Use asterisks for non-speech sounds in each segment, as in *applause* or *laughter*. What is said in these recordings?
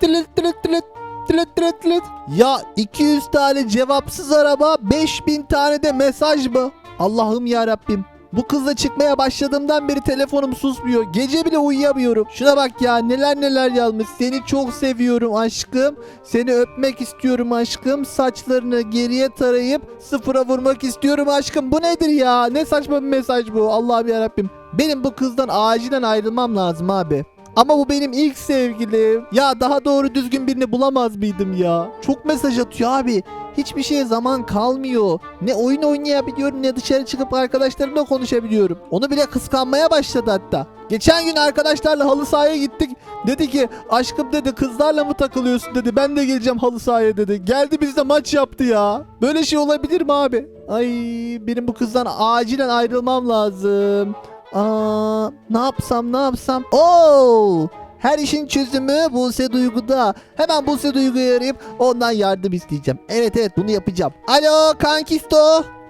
Tılıt tılıt tılıt. Tılıt tılıt tılıt. Ya 200 tane cevapsız araba 5000 tane de mesaj mı? Allah'ım ya Rabbim. Bu kızla çıkmaya başladığımdan beri telefonum susmuyor. Gece bile uyuyamıyorum. Şuna bak ya neler neler yazmış. Seni çok seviyorum aşkım. Seni öpmek istiyorum aşkım. Saçlarını geriye tarayıp sıfıra vurmak istiyorum aşkım. Bu nedir ya? Ne saçma bir mesaj bu. Allah'ım ya Rabbim. Benim bu kızdan acilen ayrılmam lazım abi. Ama bu benim ilk sevgilim. Ya daha doğru düzgün birini bulamaz mıydım ya? Çok mesaj atıyor abi. Hiçbir şeye zaman kalmıyor. Ne oyun oynayabiliyorum ne dışarı çıkıp arkadaşlarımla konuşabiliyorum. Onu bile kıskanmaya başladı hatta. Geçen gün arkadaşlarla halı sahaya gittik. Dedi ki aşkım dedi kızlarla mı takılıyorsun dedi. Ben de geleceğim halı sahaya dedi. Geldi bizde maç yaptı ya. Böyle şey olabilir mi abi? Ay benim bu kızdan acilen ayrılmam lazım. Aa, ne yapsam ne yapsam? Oo! Her işin çözümü Buse Duygu'da. Hemen Buse Duygu'yu arayıp ondan yardım isteyeceğim. Evet evet bunu yapacağım. Alo Kankisto.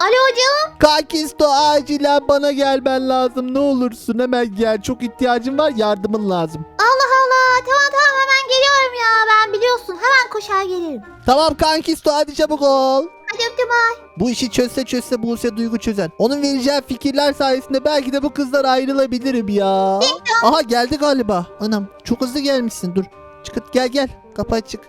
Alo hocam. Kankisto acilen bana gelmen lazım. Ne olursun hemen gel. Çok ihtiyacım var yardımın lazım. Allah Allah. Tamam tamam hemen geliyorum ya. Ben biliyorsun hemen koşar gelirim. Tamam Kankisto hadi çabuk ol. Ay. Bu işi çözse çözse Buse Duygu çözen. Onun vereceği fikirler sayesinde belki de bu kızlar ayrılabilirim ya. Aha geldi galiba. Anam çok hızlı gelmişsin dur. Çıkıt gel gel. Kapı açık.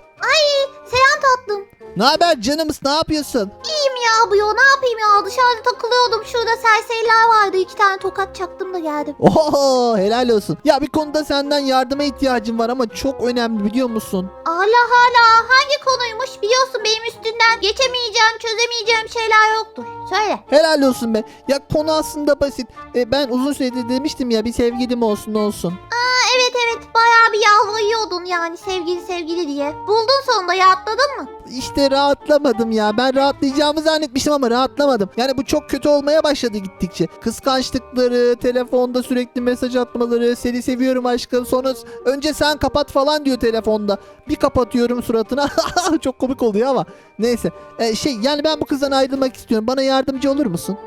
Selam tatlım. Ne haber canımız ne yapıyorsun? İyiyim ya bu ya ne yapayım ya dışarıda takılıyordum şurada serseriler vardı iki tane tokat çaktım da geldim. Oho helal olsun. Ya bir konuda senden yardıma ihtiyacım var ama çok önemli biliyor musun? Allah Allah hangi konuymuş biliyorsun benim üstünden geçemeyeceğim çözemeyeceğim şeyler yoktur. Söyle. Helal olsun be. Ya konu aslında basit. E, ben uzun süredir demiştim ya bir sevgilim olsun olsun. Aa, evet evet bayağı bir yalvarıyordun yani sevgili sevgili diye. Buldun sonunda rahatladın mı? İşte rahatlamadım ya. Ben rahatlayacağımı zannetmiştim ama rahatlamadım. Yani bu çok kötü olmaya başladı gittikçe. Kıskançlıkları, telefonda sürekli mesaj atmaları, seni seviyorum aşkım. Sonra önce sen kapat falan diyor telefonda. Bir kapatıyorum suratına. *laughs* çok komik oluyor ama. Neyse. E, şey yani ben bu kızdan ayrılmak istiyorum. Bana yardımcı olur musun?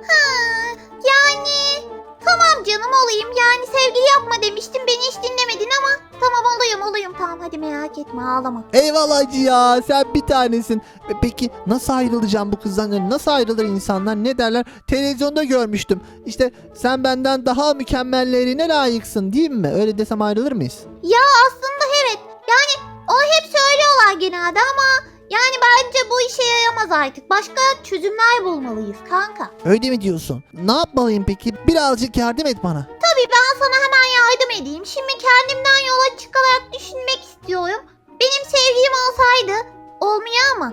Yani tamam canım olayım yani sevgili yapma demiştim beni hiç dinlemedin ama tamam olayım olayım tamam hadi merak etme ağlama. Eyvallah hacı ya sen bir tanesin. E, Peki nasıl ayrılacağım bu kızdan? Yani Nasıl ayrılır insanlar ne derler? Televizyonda görmüştüm. İşte sen benden daha mükemmellerine layıksın değil mi? Öyle desem ayrılır mıyız? Ya aslında evet yani o hep söylüyorlar genelde ama yani bence bu işe yaramaz artık başka çözümler bulmalıyız kanka. Öyle mi diyorsun? Ne yapmalıyım peki? Birazcık yardım et bana. Tabii ben sana hemen yardım edeyim şimdi kendimden yola çıkarak düşünmek istiyorum. Benim sevgilim olsaydı olmuyor ama. *laughs*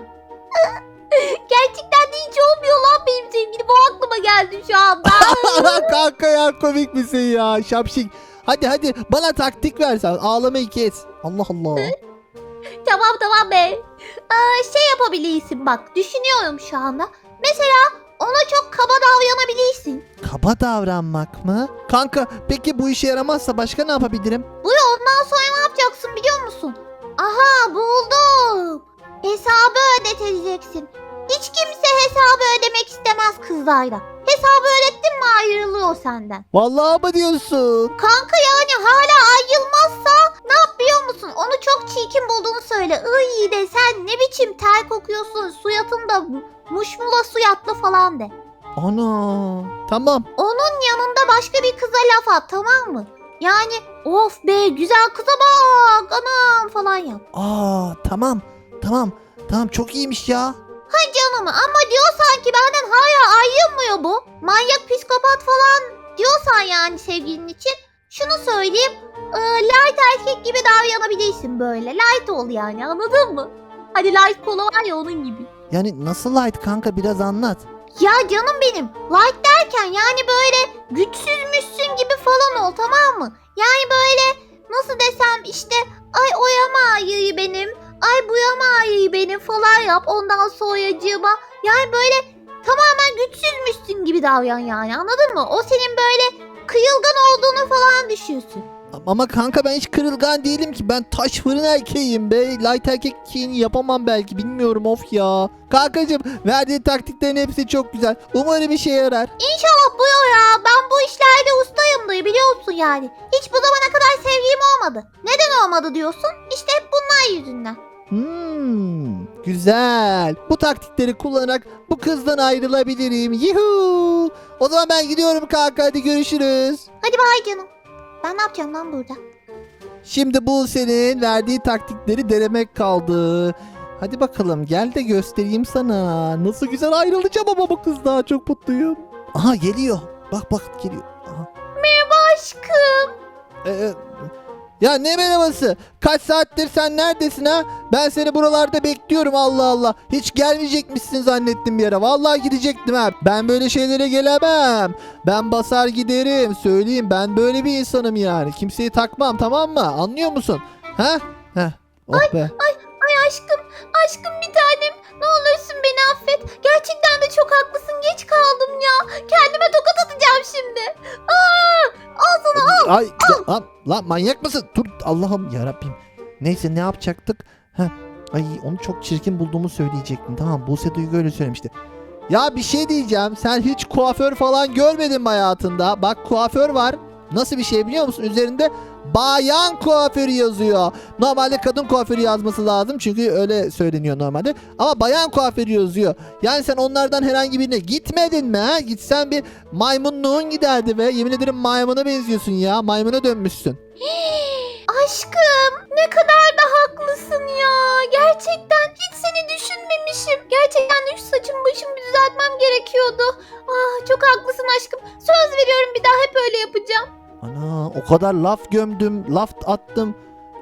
Gerçekten de hiç olmuyor lan benim sevgilim o aklıma geldi şu anda. *laughs* Kanka ya komik misin ya şapşik. Hadi hadi bana taktik versen ağlamayı kes. Allah Allah. *laughs* Tamam tamam be. Aa, şey yapabilirsin bak düşünüyorum şu anda. Mesela ona çok kaba davranabilirsin. Kaba davranmak mı? Kanka peki bu işe yaramazsa başka ne yapabilirim? Bu ondan sonra ne yapacaksın biliyor musun? Aha buldum. Hesabı ödeteceksin. Hiç kimse hesabı ödemek istemez kızlarla. Hesabı ödettin mi ayrılıyor senden. Vallahi mı diyorsun? Kanka yani hala ayrılmazsa ne yap biliyor musun? Onu çok çirkin bulduğunu söyle. Iy de sen ne biçim ter kokuyorsun. Suyatında muşmula suyatlı falan de. Ana. Tamam. Onun yanında başka bir kıza laf at tamam mı? Yani of be güzel kıza bak anam falan yap. Aa tamam. Tamam. Tamam çok iyiymiş ya. Hay canımı ama diyor sanki benden hala ayrılmıyor bu. Manyak psikopat falan diyorsan yani sevgilin için. Şunu söyleyeyim. e, light erkek gibi davranabilirsin böyle. Light ol yani anladın mı? Hani light kolu var ya onun gibi. Yani nasıl light kanka biraz anlat. Ya canım benim light derken yani böyle güçsüzmüşsün gibi falan ol tamam mı? Yani böyle nasıl desem işte ay oyama ayıyı benim ay buyama ayıyı benim falan yap ondan sonracığıma yani böyle tamamen güçsüzmüşsün gibi davran yani anladın mı? O senin böyle kıyılgan olduğunu falan düşünsün. Ama kanka ben hiç kırılgan değilim ki. Ben taş fırın erkeğim be. Light erkekliğini yapamam belki. Bilmiyorum of ya. Kankacığım verdiğin taktiklerin hepsi çok güzel. Umarım işe yarar. İnşallah bu ya. Ben bu işlerde ustayımdır biliyorsun yani. Hiç bu zamana kadar sevgilim olmadı. Neden olmadı diyorsun? İşte hep bunlar yüzünden. Hmm, güzel. Bu taktikleri kullanarak bu kızdan ayrılabilirim. Yuhu. O zaman ben gidiyorum kanka. Hadi görüşürüz. Hadi bay canım. Ben ne yapacağım lan burada? Şimdi bu senin verdiği taktikleri denemek kaldı. Hadi bakalım gel de göstereyim sana. Nasıl güzel ayrılacağım ama bu kız daha çok mutluyum. Aha geliyor. Bak bak geliyor. Aha. Aşkım. Ee, ya ne merhabası? Kaç saattir sen neredesin ha? Ben seni buralarda bekliyorum Allah Allah. Hiç gelmeyecekmişsin zannettim bir yere. Vallahi gidecektim ha. Ben böyle şeylere gelemem. Ben basar giderim. Söyleyeyim ben böyle bir insanım yani. Kimseyi takmam tamam mı? Anlıyor musun? Ha? Heh. Oh be. Ay aşkım. Aşkım bir tanem. Olursun beni affet. Gerçekten de çok haklısın. Geç kaldım ya. Kendime tokat atacağım şimdi. Aa, al sana al. Ay ya, lan, manyak mısın? Dur Allah'ım ya Rabbim. Neyse ne yapacaktık? Heh. Ay onu çok çirkin bulduğumu söyleyecektim. Tamam Buse Duygu öyle söylemişti. Ya bir şey diyeceğim. Sen hiç kuaför falan görmedin mi hayatında? Bak kuaför var. Nasıl bir şey biliyor musun? Üzerinde bayan kuaförü yazıyor. Normalde kadın kuaförü yazması lazım. Çünkü öyle söyleniyor normalde. Ama bayan kuaförü yazıyor. Yani sen onlardan herhangi birine gitmedin mi? Ha? Gitsen bir maymunluğun giderdi be. Yemin ederim maymuna benziyorsun ya. Maymuna dönmüşsün. *gasps* Aşkım ne kadar da haklısın ya. Gerçekten hiç seni düşünmemişim. Gerçekten şu saçımı başımı düzeltmem gerekiyordu. Ah çok haklısın aşkım. Söz veriyorum bir daha hep öyle yapacağım. Ana o kadar laf gömdüm, laf attım.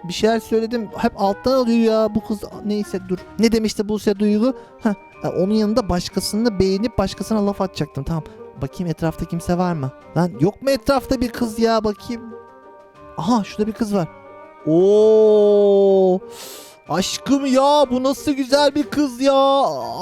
Bir şeyler söyledim. Hep alttan alıyor ya bu kız. Neyse dur. Ne demişti Buse Duygu? Heh, e, onun yanında başkasını beğenip başkasına laf atacaktım. Tamam. Bakayım etrafta kimse var mı? Lan yok mu etrafta bir kız ya bakayım. Aha şurada bir kız var. Oo! Aşkım ya bu nasıl güzel bir kız ya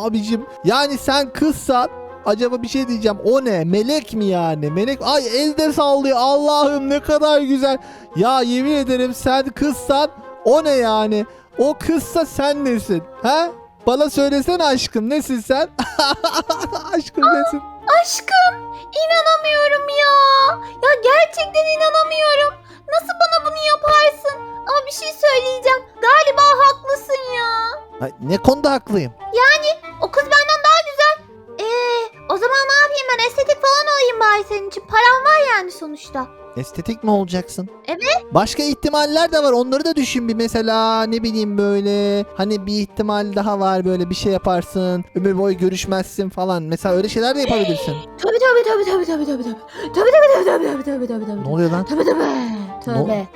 abicim. Yani sen kızsan acaba bir şey diyeceğim. O ne? Melek mi yani? Melek ay elde sallıyor. Allah'ım ne kadar güzel. Ya yemin ederim sen kızsan o ne yani? O kızsa sen nesin? Ha? Bana söylesene aşkım nesin sen? *laughs* aşkım nesin? Aşkım inanamıyorum ya. Ya gerçekten inanamıyorum. Nasıl bana bunu yaparsın? Ama bir şey söyleyeceğim. Galiba haklısın ya. Ay, ne konuda haklıyım? O kız benden daha güzel. Eee o zaman ne yapayım ben estetik falan olayım bari senin için. Param var yani sonuçta. Estetik mi olacaksın? Evet. Başka ihtimaller de var. Onları da düşün bir mesela ne bileyim böyle hani bir ihtimal daha var böyle bir şey yaparsın. Ömür boyu görüşmezsin falan. Mesela öyle şeyler de yapabilirsin. Tabii tabii tabii tabii tabii tabii tabii. Tabii tabii tabii tabii tabii tabii tabii. Ne oluyor lan? Tabii tabii. Tövbe.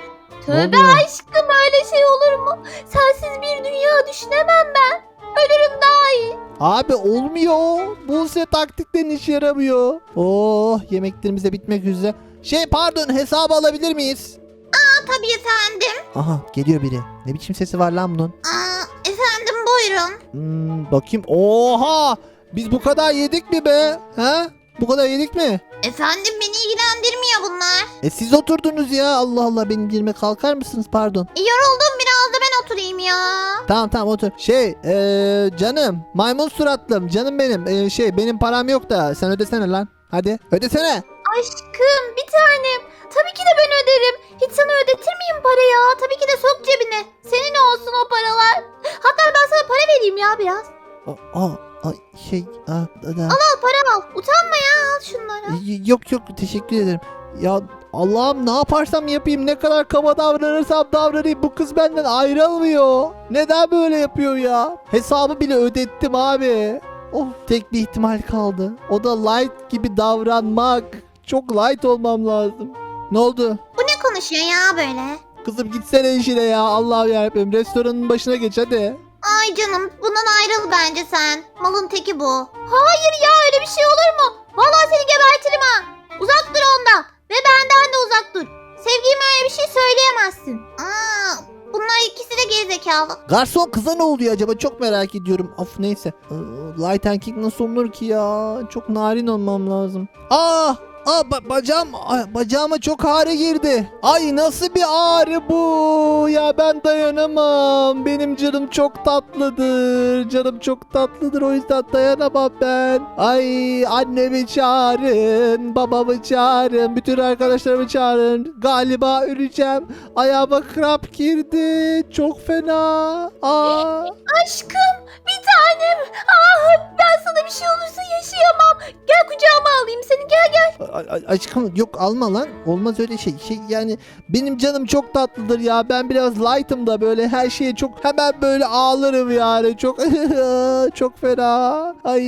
Tövbe oluyor? aşkım öyle şey olur mu? Sensiz bir dünya düşünemem ben. Ölürüm daha iyi. Abi olmuyor. Buse taktiklerin işe yaramıyor. Oh yemeklerimiz de bitmek üzere. Şey pardon hesabı alabilir miyiz? Tabii efendim. Aha geliyor biri. Ne biçim sesi var lan bunun? Aa, efendim buyurun. Hmm, bakayım. Oha! Biz bu kadar yedik mi be? Ha? Bu kadar yedik mi? Efendim beni ilgilendirmiyor bunlar. E siz oturdunuz ya. Allah Allah benim girme kalkar mısınız pardon. E, yoruldum biraz da ben oturayım ya. Tamam tamam otur. Şey eee, canım maymun suratlım canım benim. Eee, şey benim param yok da sen ödesene lan. Hadi ödesene. Aşkım bir tanem. Tabii ki de ben öderim. Hiç sana ödetir miyim para ya? Tabii ki de sok cebine. Senin olsun o paralar. Hatta ben sana para vereyim ya biraz. Aa, aa, ay, şey aa, da- Al para al. Utanma ya al şunları. Yok yok teşekkür ederim. Ya Allah'ım ne yaparsam yapayım ne kadar kaba davranırsam davranayım bu kız benden ayrılmıyor. Neden böyle yapıyor ya? Hesabı bile ödettim abi. Of tek bir ihtimal kaldı. O da light gibi davranmak. Çok light olmam lazım. Ne oldu? Bu ne konuşuyor ya böyle? Kızım gitsene işine ya Allah'ım yarabbim. Restoranın başına geç hadi. Ay canım bundan ayrıl bence sen. Malın teki bu. Hayır ya öyle bir şey olur mu? Vallahi seni gebertirim ha. Uzak dur ondan. Ve benden de uzak dur. Sevgilime öyle bir şey söyleyemezsin. Aa, bunlar ikisi de gerizekalı. Garson kıza ne oluyor acaba çok merak ediyorum. Of neyse. Ee, Light and King nasıl olunur ki ya? Çok narin olmam lazım. Aa Aa ba- bacağım bacağıma çok ağrı girdi. Ay nasıl bir ağrı bu? Ya ben dayanamam. Benim canım çok tatlıdır. Canım çok tatlıdır o yüzden dayanamam ben. Ay annemi çağırın, babamı çağırın, bütün arkadaşlarımı çağırın. Galiba öleceğim. Ayağıma kramp girdi. Çok fena. Aa. Aşkım bir tanem. Ah ben sana bir şey olursa yaşayamam. Gel kucağıma alayım seni gel gel. Aşkım yok alma lan. Olmaz öyle şey. Şey yani benim canım çok tatlıdır ya. Ben biraz light'ım da böyle her şeye çok hemen böyle ağlarım yani. Çok *laughs* çok fena. Ay.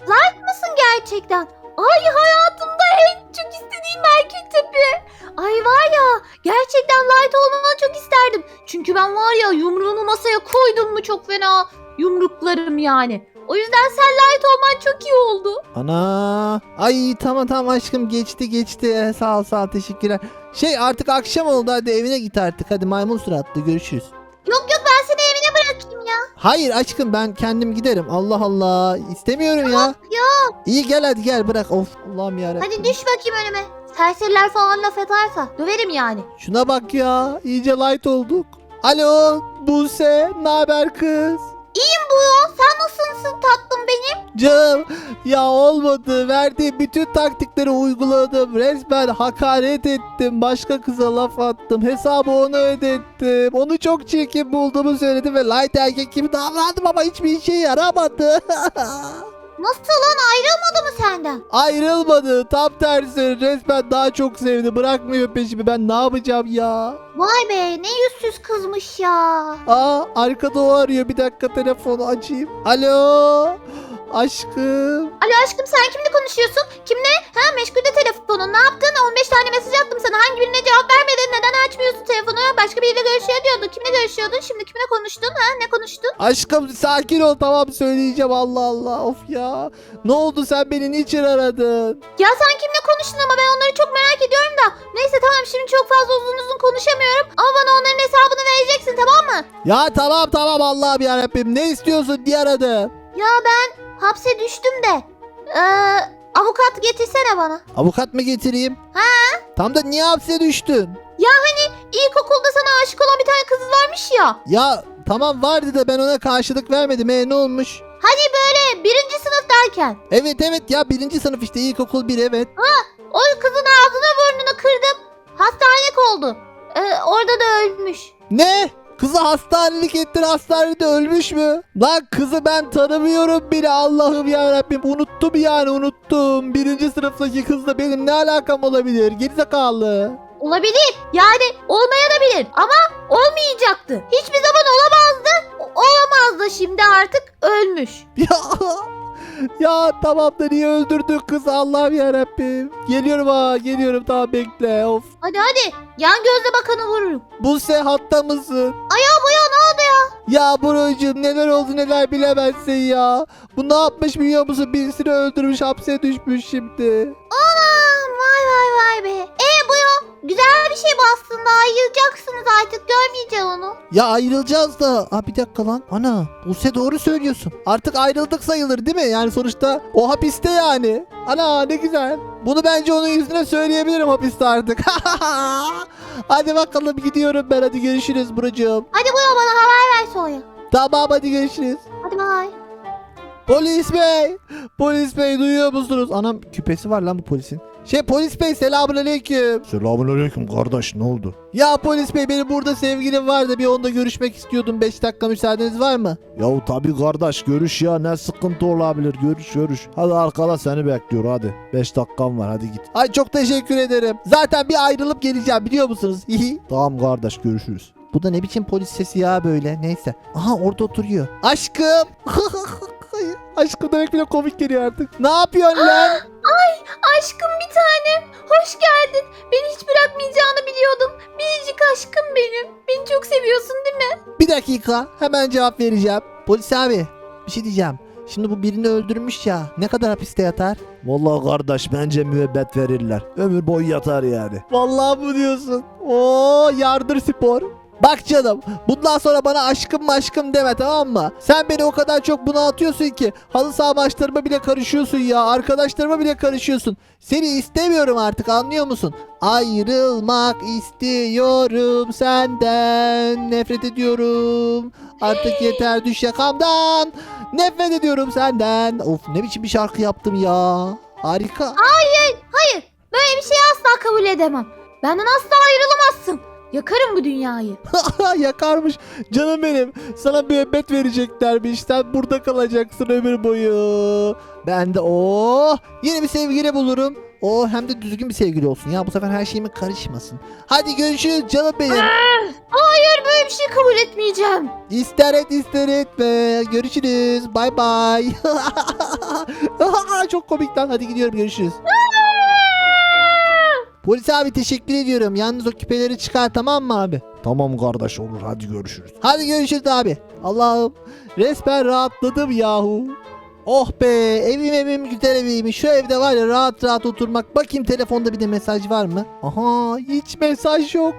Light mısın gerçekten? Ay hayatımda en çok istediğim erkek tipi. Ay var ya gerçekten light olmanı çok isterdim. Çünkü ben var ya yumruğunu masaya koydum mu çok fena yumruklarım yani. O yüzden sen light olman çok iyi oldu. Ana. Ay tamam tamam aşkım geçti geçti. Eh, Sağ ol sağ ol teşekkürler. Şey artık akşam oldu hadi evine git artık. Hadi maymun suratlı görüşürüz. Yok yok ben seni evine bırakayım ya. Hayır aşkım ben kendim giderim. Allah Allah. istemiyorum ya. Ya İyi gel hadi gel bırak. Of Allah'ım yarabbim. hadi düş bakayım önüme. Serseriler falan laf ederse döverim yani. Şuna bak ya. iyice light olduk. Alo Buse. Ne haber kız? İyiyim bu sen nasılsın tatlım benim? Canım ya olmadı. Verdiği bütün taktikleri uyguladım. Resmen hakaret ettim. Başka kıza laf attım. Hesabı ona ödettim. Onu çok çirkin bulduğumu söyledim ve light erkek gibi davrandım ama hiçbir işe yaramadı. *laughs* Nasıl lan ayrılmadı mı senden? Ayrılmadı. Tam tersi. Resmen daha çok sevdi. Bırakmıyor peşimi. Ben ne yapacağım ya? Vay be ne yüzsüz kızmış ya. Aa arkada o arıyor. Bir dakika telefonu açayım. Alo. Aşkım. Alo aşkım sen kimle konuşuyorsun? Kimle? Ha meşgulde telefonun. Ne yaptın? 15 tane mesaj attım sana. Hangi birine cevap vermedin? Neden açmıyorsun telefonu? Başka biriyle görüşüyor diyordun. Kimle görüşüyordun? Şimdi kimle konuştun? Ha ne konuştun? Aşkım sakin ol tamam söyleyeceğim Allah Allah of ya. Ne oldu sen beni niçin aradın? Ya sen kimle konuştun ama ben onları çok merak ediyorum da. Neyse tamam şimdi çok fazla uzun uzun konuşamıyorum. Ama bana onların hesabını vereceksin tamam mı? Ya tamam tamam Allah'ım yarabbim ne istiyorsun diye aradım. Ya ben hapse düştüm de. Ee, avukat getirsene bana. Avukat mı getireyim? Ha? Tam da niye hapse düştün? İlkokulda sana aşık olan bir tane kız varmış ya. Ya tamam vardı da ben ona karşılık vermedim. E ne olmuş? Hani böyle birinci sınıf derken. Evet evet ya birinci sınıf işte ilkokul bir evet. O kızın ağzına burnunu kırdım. Hastanelik oldu. Ee, orada da ölmüş. Ne? Kızı hastanelik ettin hastanede ölmüş mü? Lan kızı ben tanımıyorum bile Allah'ım ya Rabbim unuttum yani unuttum. Birinci sınıftaki kızla benim ne alakam olabilir? Gerizekalı. Olabilir. Yani olmayabilir ama olmayacaktı. Hiçbir zaman olamazdı. O- Olamazdı şimdi artık ölmüş. *laughs* Ya ya tamam da niye öldürdün kızı Allah'ım ya Rabbim. Geliyorum ha geliyorum tamam bekle of. Hadi hadi. Yan gözle bakanı vururum. Buse hatta mısın? Aya bu ya ne oldu ya? Ya Buracığım neler oldu neler bilemezsin ya. Bu ne yapmış biliyor musun? Birisini öldürmüş hapse düşmüş şimdi. Anam vay vay vay be. E bu ya. Şey bu aslında. Ayrılacaksınız artık. Görmeyeceğim onu. Ya ayrılacağız da. Aa bir dakika lan. Ana Buse doğru söylüyorsun. Artık ayrıldık sayılır değil mi? Yani sonuçta o hapiste yani. Ana ne güzel. Bunu bence onun yüzüne söyleyebilirim hapiste artık. *laughs* hadi bakalım gidiyorum ben hadi görüşürüz Buracığım. Hadi bu ya bana haber ver sonra. Tamam hadi görüşürüz. Hadi bay. Polis bey. Polis bey duyuyor musunuz? Anam küpesi var lan bu polisin. Şey polis bey selamun aleyküm. Selamünaleyküm kardeş ne oldu? Ya polis bey benim burada sevgilim var da bir onunla görüşmek istiyordum. 5 dakika müsaadeniz var mı? Yahu tabi kardeş görüş ya ne sıkıntı olabilir görüş görüş. Hadi arkada seni bekliyor hadi. 5 dakikan var hadi git. Ay çok teşekkür ederim. Zaten bir ayrılıp geleceğim biliyor musunuz? Tamam kardeş görüşürüz. Bu da ne biçim polis sesi ya böyle. Neyse. Aha orada oturuyor. Aşkım. *laughs* Aşkım demek bile komik geliyor artık. Ne yapıyorsun lan? Aşkım bir tanem. Hoş geldin. Beni hiç bırakmayacağını biliyordum. Biricik aşkım benim. Beni çok seviyorsun değil mi? Bir dakika. Hemen cevap vereceğim. Polis abi. Bir şey diyeceğim. Şimdi bu birini öldürmüş ya. Ne kadar hapiste yatar? Vallahi kardeş bence müebbet verirler. Ömür boyu yatar yani. Vallahi bu diyorsun. Oo yardır spor. Bak canım bundan sonra bana aşkım aşkım deme tamam mı? Sen beni o kadar çok bunaltıyorsun ki halı saha maçlarıma bile karışıyorsun ya. Arkadaşlarıma bile karışıyorsun. Seni istemiyorum artık anlıyor musun? Ayrılmak istiyorum senden. Nefret ediyorum. Artık yeter düş yakamdan. Nefret ediyorum senden. Of ne biçim bir şarkı yaptım ya. Harika. Hayır, hayır. Böyle bir şeyi asla kabul edemem. Benden asla ayrılamazsın. Yakarım bu dünyayı. *laughs* Yakarmış. Canım benim. Sana bir öbet vereceklermiş. Sen burada kalacaksın ömür boyu. Ben de o yeni bir sevgili bulurum. O hem de düzgün bir sevgili olsun ya. Bu sefer her şeyime karışmasın. Hadi görüşürüz canım benim. Hayır böyle bir şey kabul etmeyeceğim. İster et ister etme. Görüşürüz. Bay bay. *laughs* Çok komik lan. Hadi gidiyorum görüşürüz. Polis abi teşekkür ediyorum. Yalnız o küpeleri çıkar tamam mı abi? Tamam kardeş olur hadi görüşürüz. Hadi görüşürüz abi. Allah'ım resmen rahatladım yahu. Oh be evim evim güzel evim. Şu evde var ya rahat rahat oturmak. Bakayım telefonda bir de mesaj var mı? Aha hiç mesaj yok.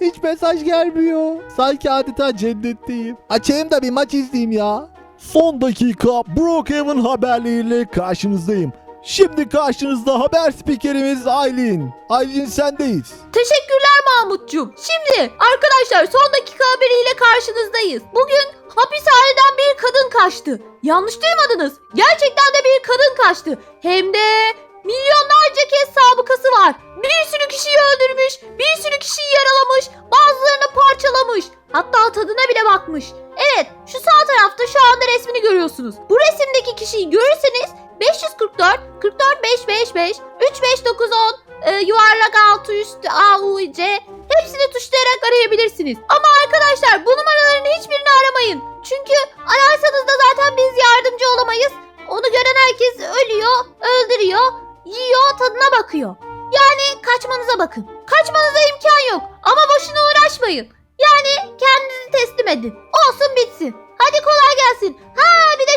Hiç mesaj gelmiyor. Sanki adeta cennetteyim. Açayım da bir maç izleyeyim ya. Son dakika Brookhaven haberleriyle karşınızdayım. Şimdi karşınızda haber spikerimiz Aylin. Aylin sendeyiz. Teşekkürler Mahmutcuğum. Şimdi arkadaşlar son dakika haberiyle karşınızdayız. Bugün hapishaneden bir kadın kaçtı. Yanlış duymadınız. Gerçekten de bir kadın kaçtı. Hem de milyonlarca kez sabıkası var. Bir sürü kişiyi öldürmüş, bir sürü kişiyi yaralamış, bazılarını parçalamış. Hatta tadına bile bakmış. Evet, şu sağ tarafta şu anda resmini görüyorsunuz. Bu resimdeki kişiyi görürseniz 544 44 555 35910 e, yuvarlak altı üstü A, U, C hepsini tuşlayarak arayabilirsiniz. Ama arkadaşlar bu numaraların hiçbirini aramayın. Çünkü ararsanız da zaten biz yardımcı olamayız. Onu gören herkes ölüyor, öldürüyor, yiyor, tadına bakıyor. Yani kaçmanıza bakın. Kaçmanıza imkan yok. Ama boşuna uğraşmayın. Yani kendinizi teslim edin. Olsun bitsin. Hadi kolay gelsin.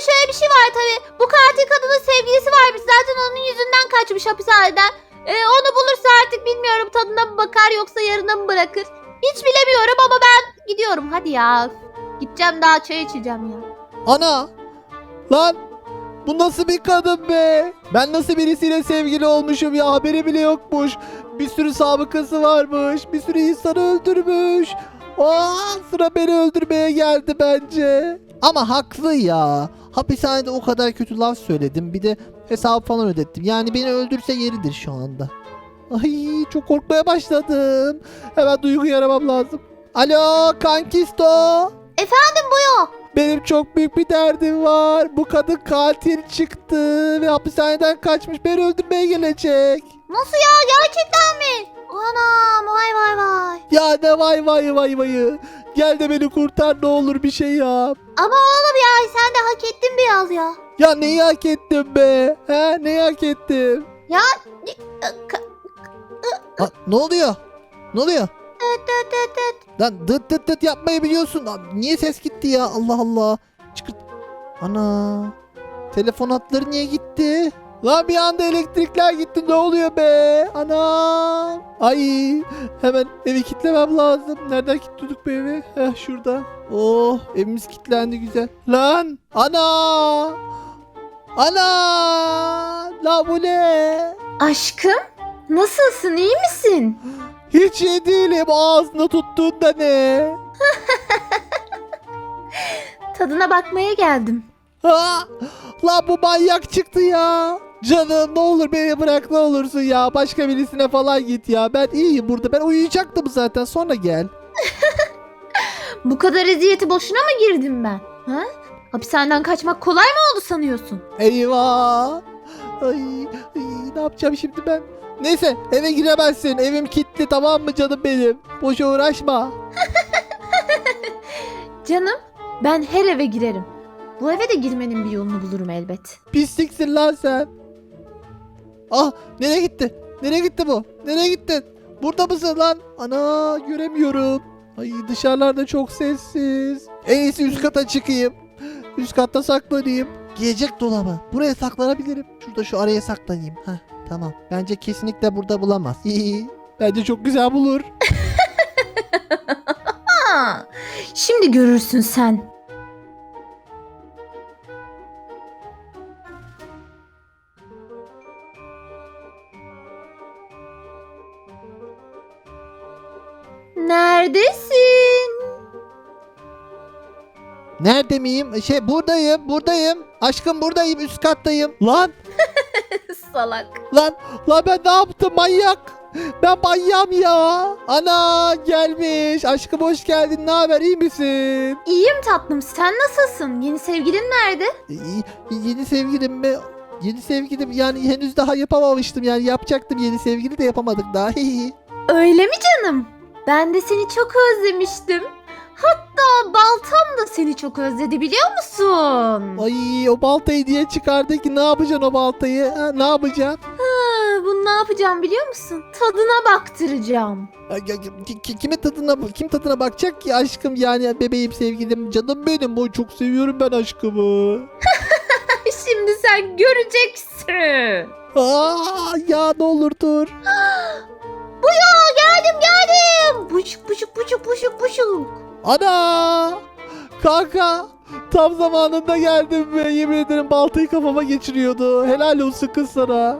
Şöyle bir şey var tabii. Bu katil kadının sevgilisi varmış. Zaten onun yüzünden kaçmış hapishaneden. Ee, onu bulursa artık bilmiyorum tadına mı bakar yoksa yarına mı bırakır. Hiç bilemiyorum ama ben gidiyorum hadi ya. Gideceğim daha çay içeceğim ya. Ana! Lan! Bu nasıl bir kadın be? Ben nasıl birisiyle sevgili olmuşum ya haberi bile yokmuş. Bir sürü sabıkası varmış. Bir sürü insan öldürmüş. Aa, sıra beni öldürmeye geldi bence. Ama haklı ya. Hapishanede o kadar kötü laf söyledim. Bir de hesap falan ödettim. Yani beni öldürse yeridir şu anda. Ay çok korkmaya başladım. Hemen duyguyu aramam lazım. Alo kankisto. Efendim buyo. Benim çok büyük bir derdim var. Bu kadın katil çıktı ve hapishaneden kaçmış. Beni öldürmeye gelecek. Nasıl ya gerçekten mi? Anam vay vay vay. Ya ne vay vay vay vayı. Gel de beni kurtar ne olur bir şey yap. Ama oğlum ya sen de hak ettin biraz ya. Ya neyi hak ettim be? He neyi hak ettim? Ya Ha, ne oluyor? Ne oluyor? tıt tıt tıt tıt. Lan dıt dıt dıt yapmayı biliyorsun. Lan Niye ses gitti ya? Allah Allah. Çıkırt. Ana. Telefon hatları niye gitti? Lan bir anda elektrikler gitti. Ne oluyor be? Ana. Ay. Hemen evi kilitlemem lazım. Nereden kilitliyorduk bu evi? Heh şurada. Oh evimiz kilitlendi güzel. Lan. Ana. Ana. La bu ne? Aşkım nasılsın iyi misin? Hiç iyi değilim. Ağzına tuttuğunda ne? *laughs* Tadına bakmaya geldim. Ha! Lan bu manyak çıktı ya. Canım ne olur beni bırak ne olursun ya. Başka birisine falan git ya. Ben iyiyim burada. Ben uyuyacaktım zaten. Sonra gel. *laughs* Bu kadar eziyeti boşuna mı girdim ben? Ha? Hapishaneden kaçmak kolay mı oldu sanıyorsun? Eyvah. Ay, ay, ne yapacağım şimdi ben? Neyse eve giremezsin. Evim kilitli tamam mı canım benim? Boşa uğraşma. *laughs* Canım ben her eve girerim. Bu eve de girmenin bir yolunu bulurum elbet. Pisliksin lan sen. Ah nereye gitti? Nereye gitti bu? Nereye gittin? Burada mısın lan? Ana göremiyorum. Ay dışarılarda çok sessiz. En iyisi üst kata çıkayım. Üst katta saklanayım. Giyecek dolabı. Buraya saklanabilirim. Şurada şu araya saklanayım. Heh, tamam. Bence kesinlikle burada bulamaz. Bence çok güzel bulur. *laughs* Şimdi görürsün sen. Neredesin? Nerede miyim? Şey buradayım buradayım. Aşkım buradayım üst kattayım. Lan *laughs* Salak. lan lan ben ne yaptım manyak. Ben manyağım ya. Ana gelmiş. Aşkım hoş geldin. Ne haber? iyi misin? İyiyim tatlım. Sen nasılsın? Yeni sevgilin nerede? Y- yeni sevgilim mi? Yeni sevgilim yani henüz daha yapamamıştım yani yapacaktım yeni sevgili de yapamadık daha. *laughs* Öyle mi canım? Ben de seni çok özlemiştim. Hatta baltam da seni çok özledi biliyor musun? Ay o baltayı diye çıkardı ki ne yapacaksın o baltayı? Ha, ne yapacaksın? Ha, bunu ne yapacağım biliyor musun? Tadına baktıracağım. Ay, ya- ki- ki- Kime tadına kim tadına bakacak ki aşkım yani bebeğim sevgilim canım benim o çok seviyorum ben aşkımı. *laughs* Şimdi sen göreceksin. Aa ya ne olur dur. *gasps* Bu ya geldim geldim. Puşuk puşuk puşuk puşuk puşuk. Ana! Kanka tam zamanında geldim be yemin ederim baltayı kafama geçiriyordu. Helal olsun kız sana. *laughs*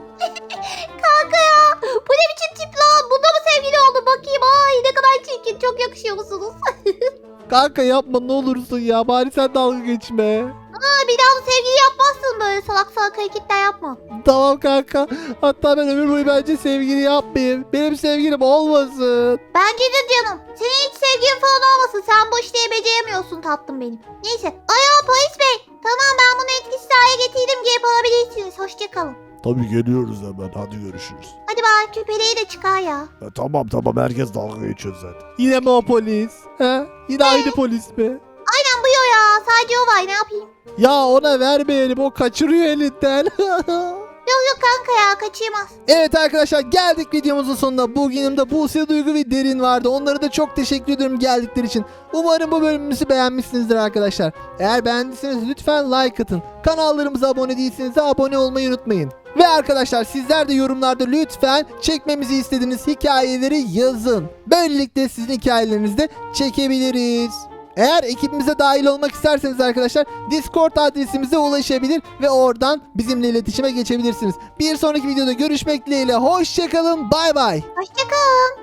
Kanka ya bu ne biçim tip lan? Bunda mı sevgili oldu bakayım? Ay ne kadar çirkin çok yakışıyorsunuz. *laughs* Kanka yapma ne olursun ya bari sen dalga geçme. Aa, bir daha da sevgili yapmazsın böyle salak salak hareketler yapma. Tamam kanka. Hatta ben ömür boyu bence sevgili yapmayayım. Benim sevgilim olmasın. Bence de canım. Senin hiç sevgilin falan olmasın. Sen bu işleri beceremiyorsun tatlım benim. Neyse. Alo polis bey. Tamam ben bunu etkisiz hale getirdim. Gelip alabilirsiniz. Hoşçakalın. Tabii geliyoruz hemen hadi görüşürüz. Hadi bari küpeliği de çıkar ya. Ya tamam tamam herkes dalga geçiyor zaten. Yine mi o polis? He? Yine aynı polis mi? Sadece o var ne yapayım. Ya ona vermeyelim o kaçırıyor elinden. *laughs* Yok yok kanka ya kaçırmaz. Evet arkadaşlar geldik videomuzun sonuna. Bugünüm de Buse Duygu ve Derin vardı. Onlara da çok teşekkür ediyorum geldikleri için. Umarım bu bölümümüzü beğenmişsinizdir arkadaşlar. Eğer beğendiyseniz lütfen like atın. Kanallarımıza abone değilseniz de abone olmayı unutmayın. Ve arkadaşlar sizler de yorumlarda lütfen çekmemizi istediğiniz hikayeleri yazın. Böylelikle sizin hikayelerinizi de çekebiliriz. Eğer ekibimize dahil olmak isterseniz arkadaşlar Discord adresimize ulaşabilir ve oradan bizimle iletişime geçebilirsiniz. Bir sonraki videoda görüşmek dileğiyle. Hoşçakalın. Bay bay. Hoşçakalın.